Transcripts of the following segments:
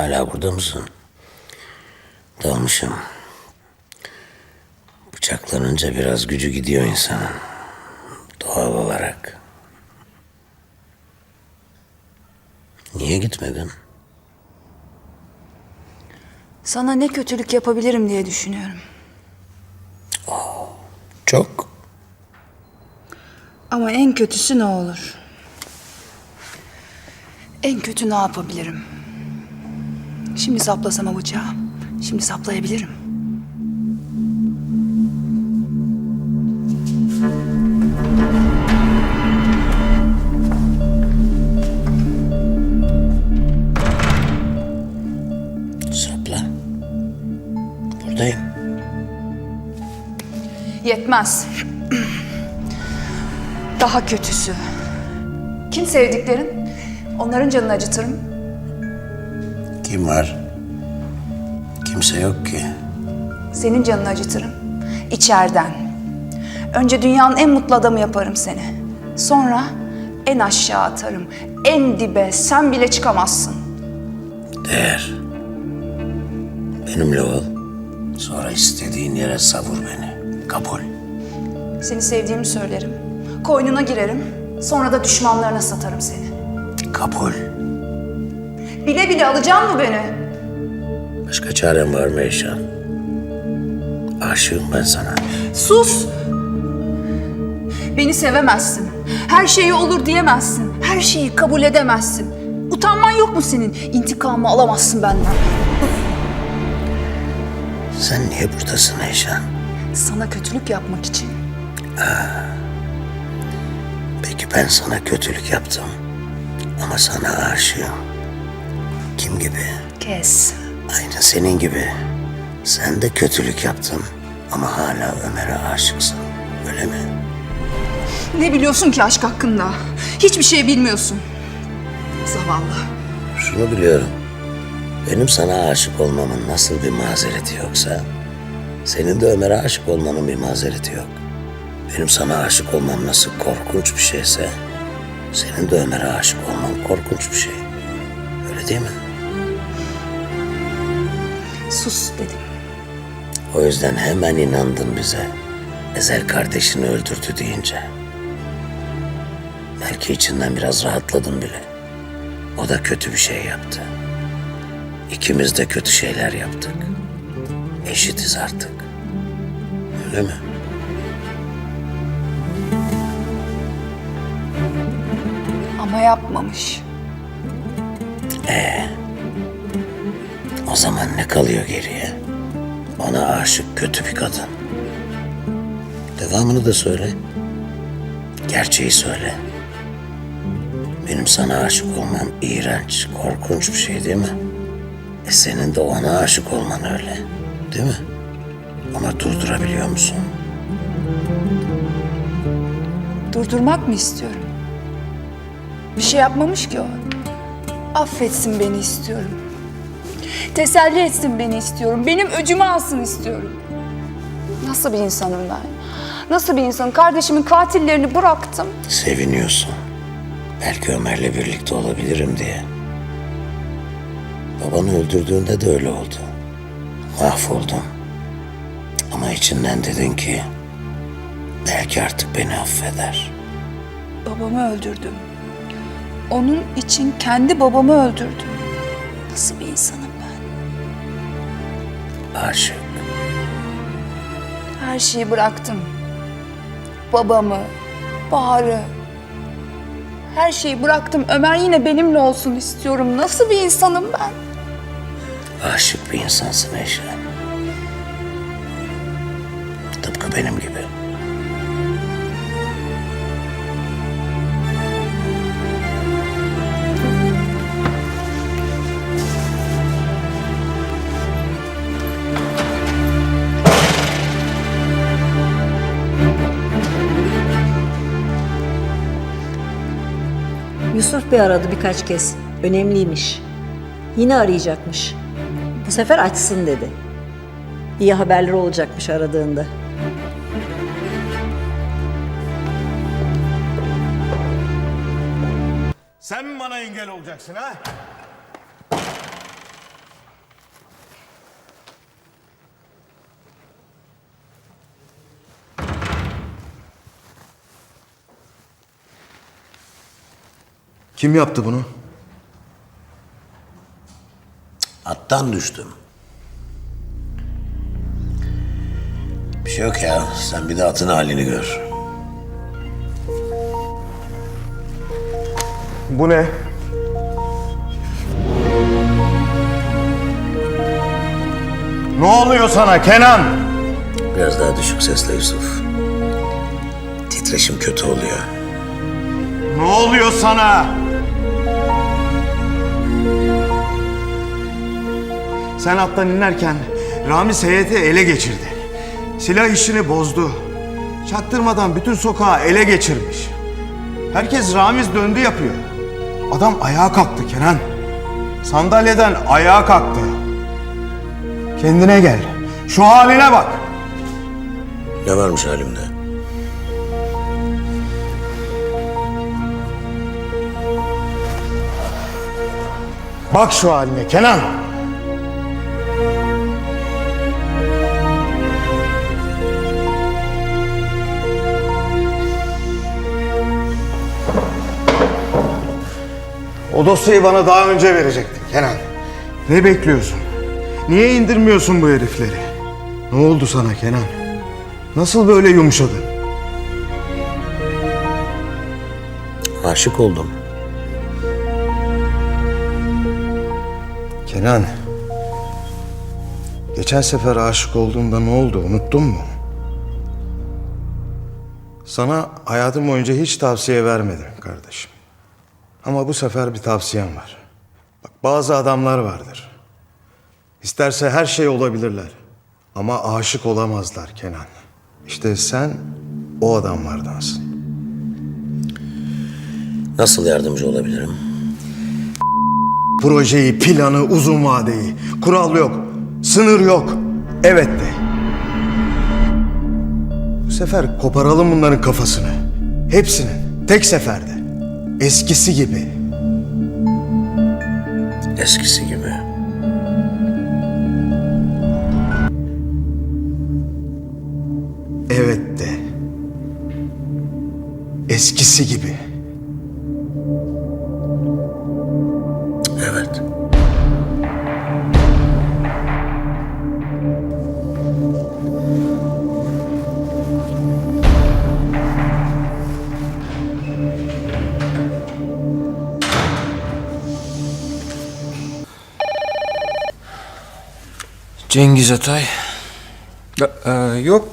Hala burada mısın? Dalmışım. Bıçaklanınca biraz gücü gidiyor insanın. Doğal olarak. Niye gitmedin? Sana ne kötülük yapabilirim diye düşünüyorum. Çok. Ama en kötüsü ne olur? En kötü ne yapabilirim? Şimdi saplasam o bıçağı. Şimdi saplayabilirim. Sapla. Buradayım. Yetmez. Daha kötüsü. Kim sevdiklerin? Onların canını acıtırım. Kim var? Kimse yok ki. Senin canını acıtırım. İçeriden. Önce dünyanın en mutlu adamı yaparım seni. Sonra en aşağı atarım. En dibe sen bile çıkamazsın. Değer. Benimle ol. Sonra istediğin yere savur beni. Kabul. Seni sevdiğimi söylerim. Koynuna girerim. Sonra da düşmanlarına satarım seni. Kabul. Bile bile alacağım mı beni? Başka çarem var mı Eşan? Aşığım ben sana. Sus! Beni sevemezsin. Her şeyi olur diyemezsin. Her şeyi kabul edemezsin. Utanman yok mu senin? İntikamımı alamazsın benden. Sen niye buradasın Eşan? Sana kötülük yapmak için. Peki ben sana kötülük yaptım. Ama sana aşığım. Kim gibi? Kes. Aynı senin gibi. Sen de kötülük yaptın. Ama hala Ömer'e aşıksın. Öyle mi? Ne biliyorsun ki aşk hakkında? Hiçbir şey bilmiyorsun. Zavallı. Şunu biliyorum. Benim sana aşık olmamın nasıl bir mazereti yoksa... ...senin de Ömer'e aşık olmanın bir mazereti yok. Benim sana aşık olmam nasıl korkunç bir şeyse... ...senin de Ömer'e aşık olman korkunç bir şey. Öyle değil mi? Sus dedim. O yüzden hemen inandın bize. Ezel kardeşini öldürdü deyince. Belki içinden biraz rahatladın bile. O da kötü bir şey yaptı. İkimiz de kötü şeyler yaptık. Eşitiz artık. Öyle mi? Ama yapmamış. O zaman ne kalıyor geriye? Ona aşık kötü bir kadın. Devamını da söyle. Gerçeği söyle. Benim sana aşık olmam iğrenç, korkunç bir şey değil mi? E senin de ona aşık olman öyle. Değil mi? Ama durdurabiliyor musun? Durdurmak mı istiyorum? Bir şey yapmamış ki o. Affetsin beni istiyorum. Teselli etsin beni istiyorum. Benim öcümü alsın istiyorum. Nasıl bir insanım ben? Nasıl bir insanım? Kardeşimin katillerini bıraktım. Seviniyorsun. Belki Ömer'le birlikte olabilirim diye. Babanı öldürdüğünde de öyle oldu. Mahvoldum. Ama içinden dedin ki... Belki artık beni affeder. Babamı öldürdüm. Onun için kendi babamı öldürdüm. Nasıl bir insanım? Aşık. Her şeyi bıraktım. Babamı, Bahar'ı. Her şeyi bıraktım. Ömer yine benimle olsun istiyorum. Nasıl bir insanım ben? Aşık bir insansın Eşen. Tıpkı benim gibi. Yusuf Bey aradı birkaç kez. Önemliymiş. Yine arayacakmış. Bu sefer açsın dedi. İyi haberler olacakmış aradığında. Sen bana engel olacaksın ha? Kim yaptı bunu? Attan düştüm. Bir şey yok ya. Sen bir de atın halini gör. Bu ne? Ne oluyor sana Kenan? Biraz daha düşük sesle Yusuf. Titreşim kötü oluyor. Ne oluyor sana? Sen attan inerken Ramiz heyeti ele geçirdi. Silah işini bozdu. Çaktırmadan bütün sokağı ele geçirmiş. Herkes Ramiz döndü yapıyor. Adam ayağa kalktı Kenan. Sandalyeden ayağa kalktı. Kendine gel. Şu haline bak. Ne varmış halimde? Bak şu haline Kenan. O dosyayı bana daha önce verecektin Kenan. Ne bekliyorsun? Niye indirmiyorsun bu herifleri? Ne oldu sana Kenan? Nasıl böyle yumuşadın? Aşık oldum. Kenan. Geçen sefer aşık olduğunda ne oldu unuttun mu? Sana hayatım boyunca hiç tavsiye vermedim kardeşim. Ama bu sefer bir tavsiyem var. Bak bazı adamlar vardır. İsterse her şey olabilirler. Ama aşık olamazlar Kenan. İşte sen o adamlardansın. Nasıl yardımcı olabilirim? Projeyi, planı, uzun vadeyi. Kural yok, sınır yok. Evet de. Bu sefer koparalım bunların kafasını. Hepsinin, tek seferde. Eskisi gibi. Eskisi gibi. Evet de. Eskisi gibi. Cengiz Atay. Ya, e, yok.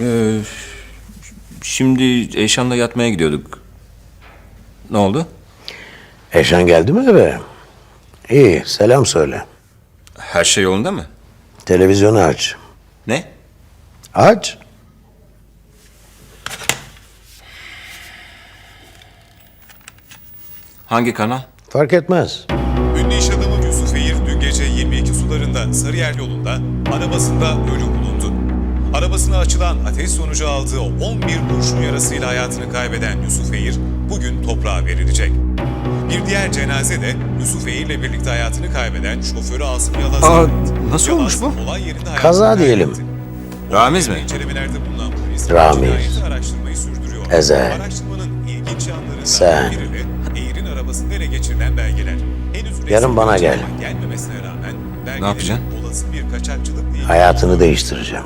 E, şimdi Eşan'la yatmaya gidiyorduk. Ne oldu? Eşan geldi mi eve? İyi, selam söyle. Her şey yolunda mı? Televizyonu aç. Ne? Aç. Hangi kanal? Fark etmez. Ünlü iş adamı sularında Sarıyer yolunda arabasında ölü bulundu. Arabasına açılan ateş sonucu aldığı o 11 kurşun yarasıyla hayatını kaybeden Yusuf Eğir bugün toprağa verilecek. Bir diğer cenaze de Yusuf Eğir'le birlikte hayatını kaybeden şoförü Asım Yalaz'a Aa, nasıl olmuş bu? olay yerinde Kaza diyelim. kaybetti. Ramiz mi? İncelemelerde bulunan polis Ramiz. araştırmayı sürdürüyor. Ezel. Araştırmanın ilginç yanlarından Sen. biri de Eğir'in arabasında ele geçirilen belgeler. Henüz Yarın bana gel. Belgelerin yapacaksın? Hayatını değiştireceğim.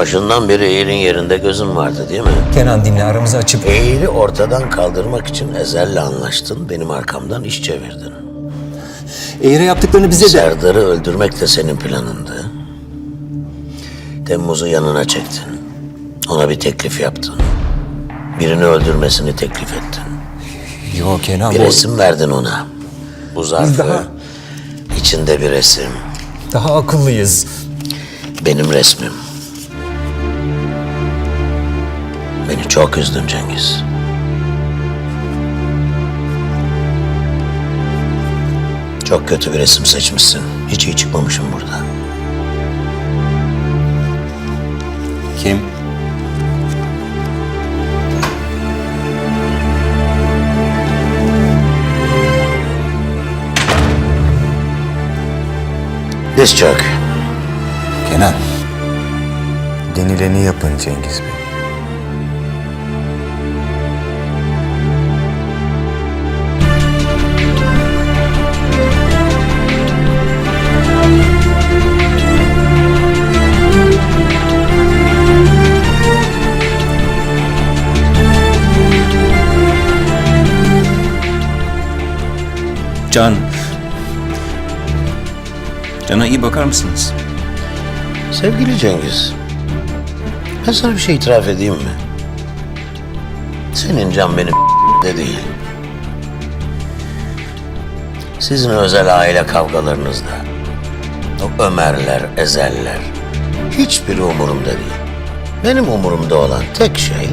Başından beri Eğil'in yerinde gözün vardı değil mi? Kenan dinle aramızı açıp... Eğil'i ortadan kaldırmak için Ezel'le anlaştın, benim arkamdan iş çevirdin. Eğri yaptıklarını bize de... Serdar'ı öldürmek de senin planındı. Temmuz'u yanına çektin. Ona bir teklif yaptın. Birini öldürmesini teklif ettin. Yok Kenan Bir bu... resim verdin ona. Bu zarfı, daha- içinde bir resim. Daha akıllıyız. Benim resmim. Beni çok üzdün Cengiz. Çok kötü bir resim seçmişsin. Hiç iyi çıkmamışım burada. Kim? Diz çök. Kenan. Denileni yapın Cengiz Bey. Can. Can'a iyi bakar mısınız? Sevgili Cengiz, ben sana bir şey itiraf edeyim mi? Senin can benim de değil. Sizin özel aile kavgalarınızda, o Ömerler, Ezeller, hiçbiri umurumda değil. Benim umurumda olan tek şey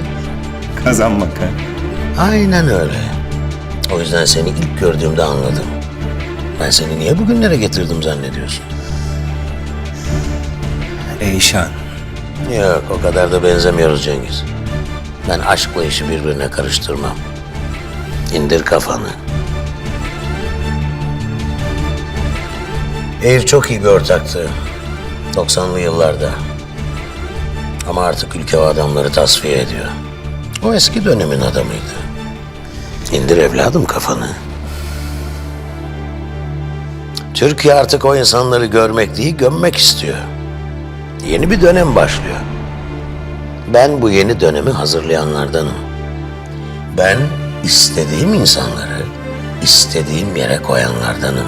Kazanmak ha. aynen öyle. O yüzden seni ilk gördüğümde anladım. Ben seni niye bugünlere getirdim zannediyorsun? Eyşan. Yok o kadar da benzemiyoruz Cengiz. Ben aşkla işi birbirine karıştırmam. İndir kafanı. Eğir çok iyi bir ortaktı. 90'lı yıllarda. Ama artık ülke o adamları tasfiye ediyor. O eski dönemin adamıydı. İndir evladım kafanı. Türkiye artık o insanları görmek değil, gömmek istiyor. Yeni bir dönem başlıyor. Ben bu yeni dönemi hazırlayanlardanım. Ben istediğim insanları istediğim yere koyanlardanım.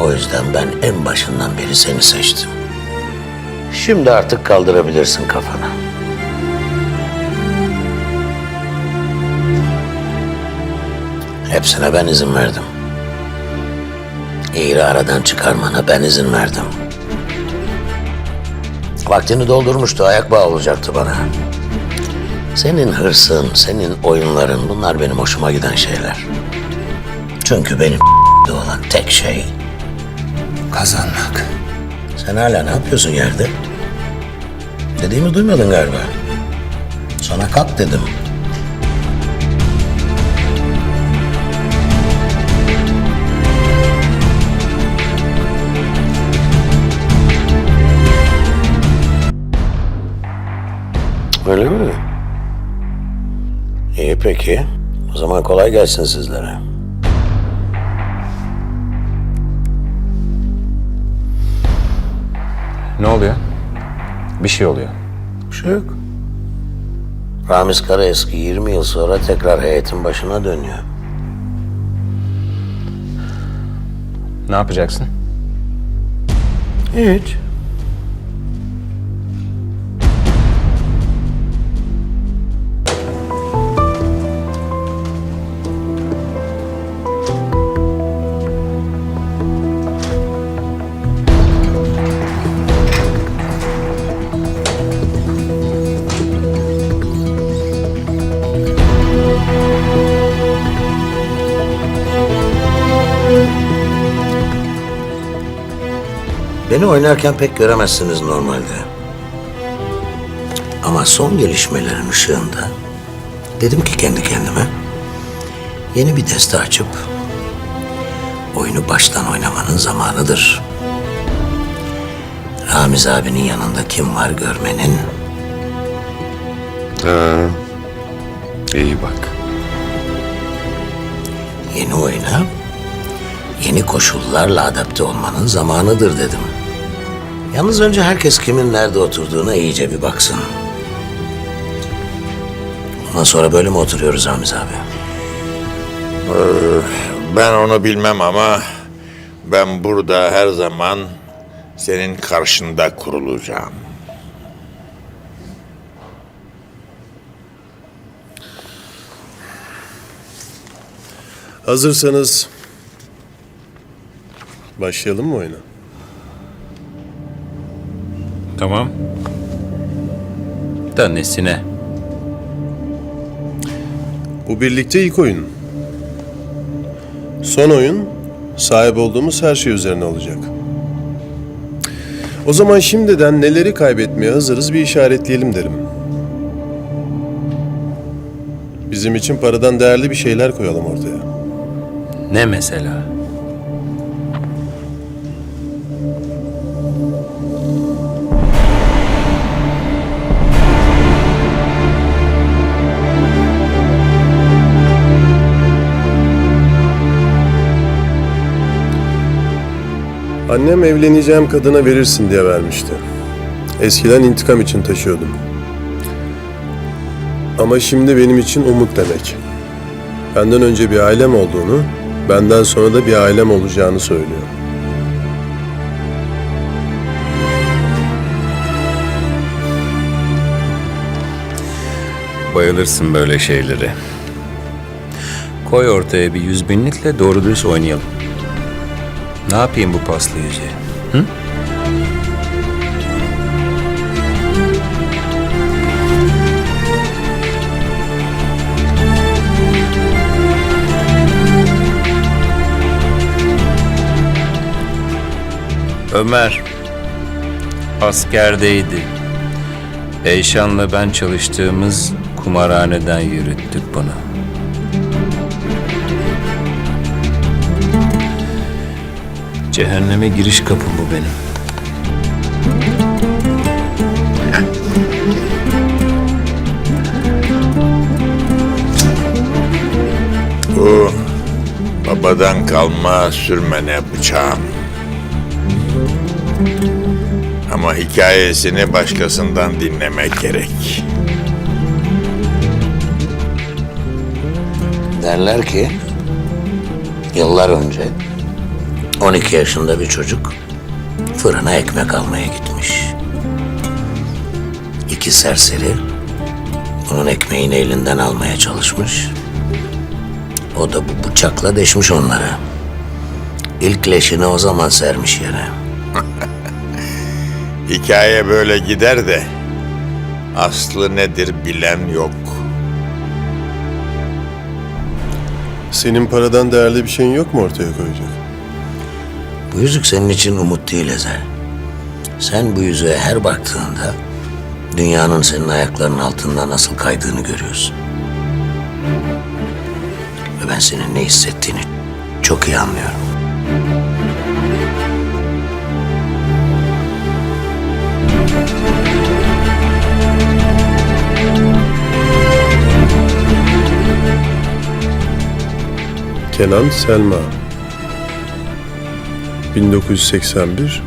O yüzden ben en başından beri seni seçtim. Şimdi artık kaldırabilirsin kafanı. Hepsine ben izin verdim. İğri aradan çıkarmana ben izin verdim. Vaktini doldurmuştu, ayak bağı olacaktı bana. Senin hırsın, senin oyunların bunlar benim hoşuma giden şeyler. Çünkü benim olan tek şey Kazanmak. sen hala ne yapıyorsun yerde? Dediğimi duymadın galiba. Sana kalk dedim. Öyle mi? İyi peki. O zaman kolay gelsin sizlere. Ne oluyor? Bir şey oluyor. Bir şey yok. Ramiz Karaeski 20 yıl sonra tekrar heyetin başına dönüyor. Ne yapacaksın? Hiç. Beni oynarken pek göremezsiniz normalde. Ama son gelişmelerin ışığında dedim ki kendi kendime yeni bir deste açıp oyunu baştan oynamanın zamanıdır. Ramiz abinin yanında kim var görmenin İyi bak. yeni oyuna yeni koşullarla adapte olmanın zamanıdır dedim. Yalnız önce herkes kimin nerede oturduğuna iyice bir baksın. Ondan sonra böyle mi oturuyoruz Ramiz abi? Ben onu bilmem ama ben burada her zaman senin karşında kurulacağım. Hazırsanız başlayalım mı oyuna? Tamam. Da nesine? Bu birlikte ilk oyun. Son oyun sahip olduğumuz her şey üzerine olacak. O zaman şimdiden neleri kaybetmeye hazırız bir işaretleyelim derim. Bizim için paradan değerli bir şeyler koyalım ortaya. Ne mesela? Annem evleneceğim kadına verirsin diye vermişti. Eskiden intikam için taşıyordum. Ama şimdi benim için umut demek. Benden önce bir ailem olduğunu, benden sonra da bir ailem olacağını söylüyor. Bayılırsın böyle şeyleri. Koy ortaya bir yüz binlikle doğru dürüst oynayalım. Ne yapayım bu paslı yüzüğü? Hı? Ömer askerdeydi. Eyşan'la ben çalıştığımız kumarhaneden yürüttük bunu. Cehenneme giriş kapım bu benim. Bu babadan kalma sürmene bıçağım. Ama hikayesini başkasından dinlemek gerek. Derler ki yıllar önce 12 yaşında bir çocuk fırına ekmek almaya gitmiş. İki serseri onun ekmeğini elinden almaya çalışmış. O da bu bıçakla deşmiş onları. İlk leşini o zaman sermiş yere. Hikaye böyle gider de aslı nedir bilen yok. Senin paradan değerli bir şeyin yok mu ortaya koyacak? Bu yüzük senin için umut değil Ezel. Sen bu yüzüğe her baktığında dünyanın senin ayaklarının altında nasıl kaydığını görüyorsun. Ve ben senin ne hissettiğini çok iyi anlıyorum. Kenan Selma 1981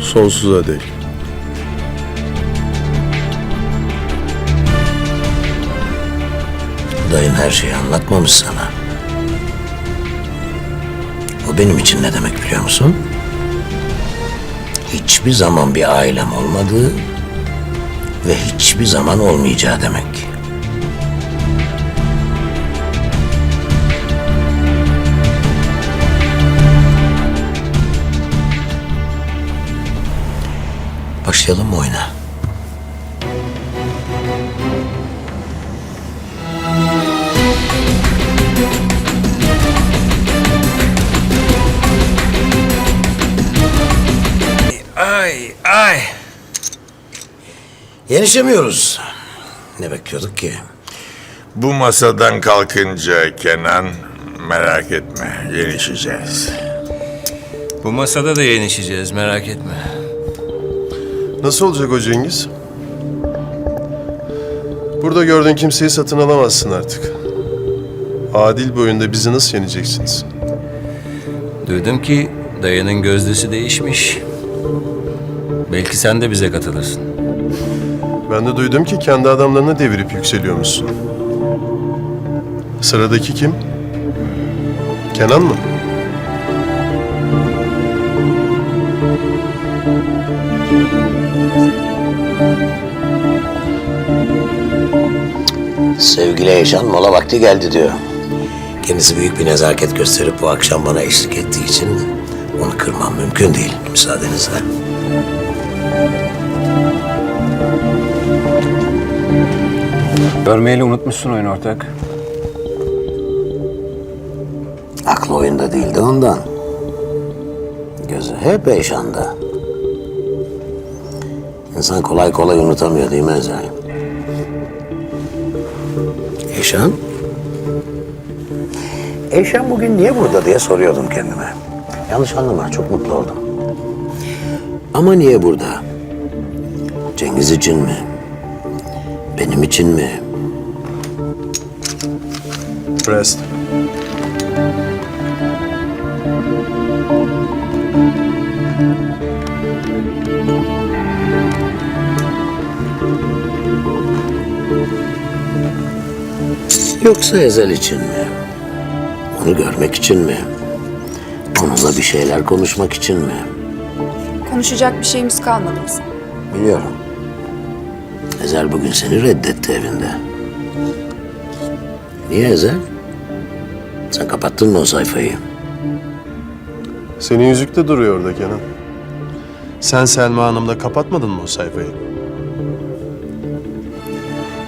Sonsuza dek Dayın her şeyi anlatmamış sana. O benim için ne demek biliyor musun? Hiçbir zaman bir ailem olmadığı ve hiçbir zaman olmayacağı demek. Başlayalım mı oyuna? Ay ay. Yenişemiyoruz. Ne bekliyorduk ki? Bu masadan kalkınca Kenan merak etme yenişeceğiz. Bu masada da yenişeceğiz merak etme. Nasıl olacak o Cengiz? Burada gördüğün kimseyi satın alamazsın artık. Adil bir oyunda bizi nasıl yeneceksiniz? Duydum ki dayının gözdesi değişmiş. Belki sen de bize katılırsın. Ben de duydum ki kendi adamlarını devirip yükseliyormuşsun. Sıradaki kim? Kenan mı? Sevgili Eşan mola vakti geldi diyor. Kendisi büyük bir nezaket gösterip bu akşam bana eşlik ettiği için onu kırmam mümkün değil. Müsaadenizle. Görmeyeli unutmuşsun oyun ortak. Aklı oyunda değildi ondan. Gözü hep Eşan'da. İnsan kolay kolay unutamıyor değil mi Ezel? Eşan? Eşan bugün niye burada diye soruyordum kendime. Yanlış anlama, çok mutlu oldum. Ama niye burada? Cengiz için mi? Benim için mi? Rest. Yoksa Ezel için mi? Onu görmek için mi? Onunla bir şeyler konuşmak için mi? Konuşacak bir şeyimiz kalmadı bizim. Biliyorum. Ezel bugün seni reddetti evinde. Niye Ezel? Sen kapattın mı o sayfayı? Senin yüzük de duruyor orada Kenan. Sen Selma Hanım'la kapatmadın mı o sayfayı?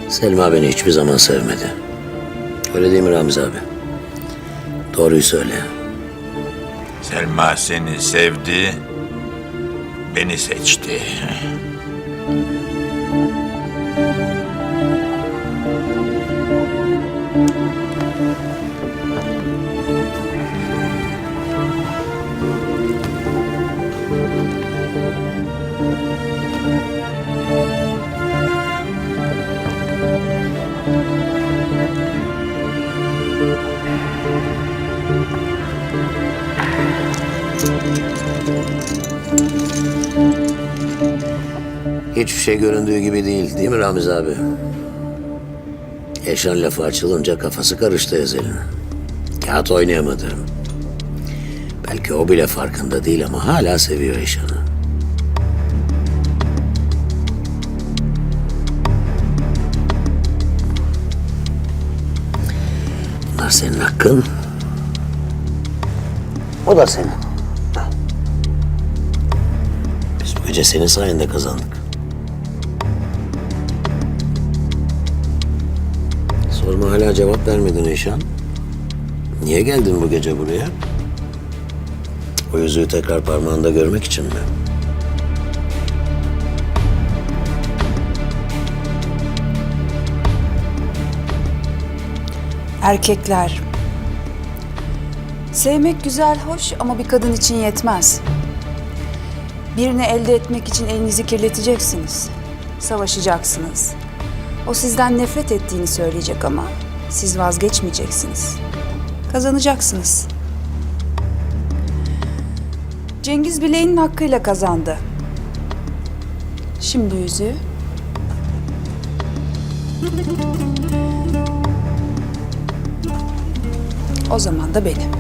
Selma beni hiçbir zaman sevmedi. Öyle değil mi Ramiz abi? Doğruyu söyle. Selma seni sevdi, beni seçti. Hiçbir şey göründüğü gibi değil, değil mi Ramiz abi? Eşan lafı açılınca kafası karıştı Ezel'in. Kağıt oynayamadı. Belki o bile farkında değil ama hala seviyor Eşan'ı. Bunlar senin hakkın. O da senin. Biz bu gece senin sayende kazandık. Sorma hala cevap vermedin Eşan. Niye geldin bu gece buraya? O yüzüğü tekrar parmağında görmek için mi? Erkekler. Sevmek güzel, hoş ama bir kadın için yetmez. Birini elde etmek için elinizi kirleteceksiniz. Savaşacaksınız. O sizden nefret ettiğini söyleyecek ama siz vazgeçmeyeceksiniz. Kazanacaksınız. Cengiz bileğinin hakkıyla kazandı. Şimdi yüzüğü. O zaman da benim.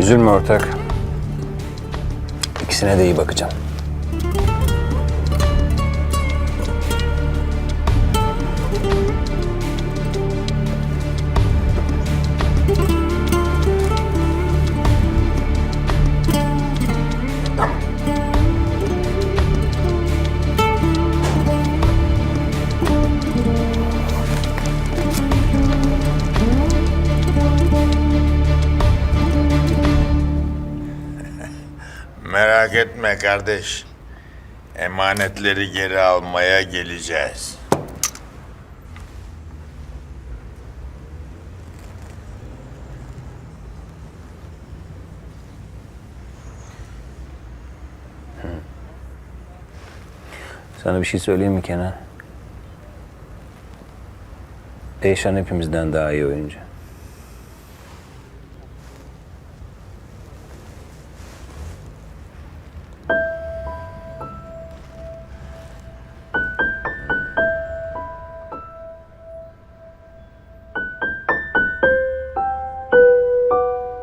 Üzülme ortak. İkisine de iyi bakacağım. Merak etme kardeş. Emanetleri geri almaya geleceğiz. Sana bir şey söyleyeyim mi Kenan? Eyşan hepimizden daha iyi oyuncu.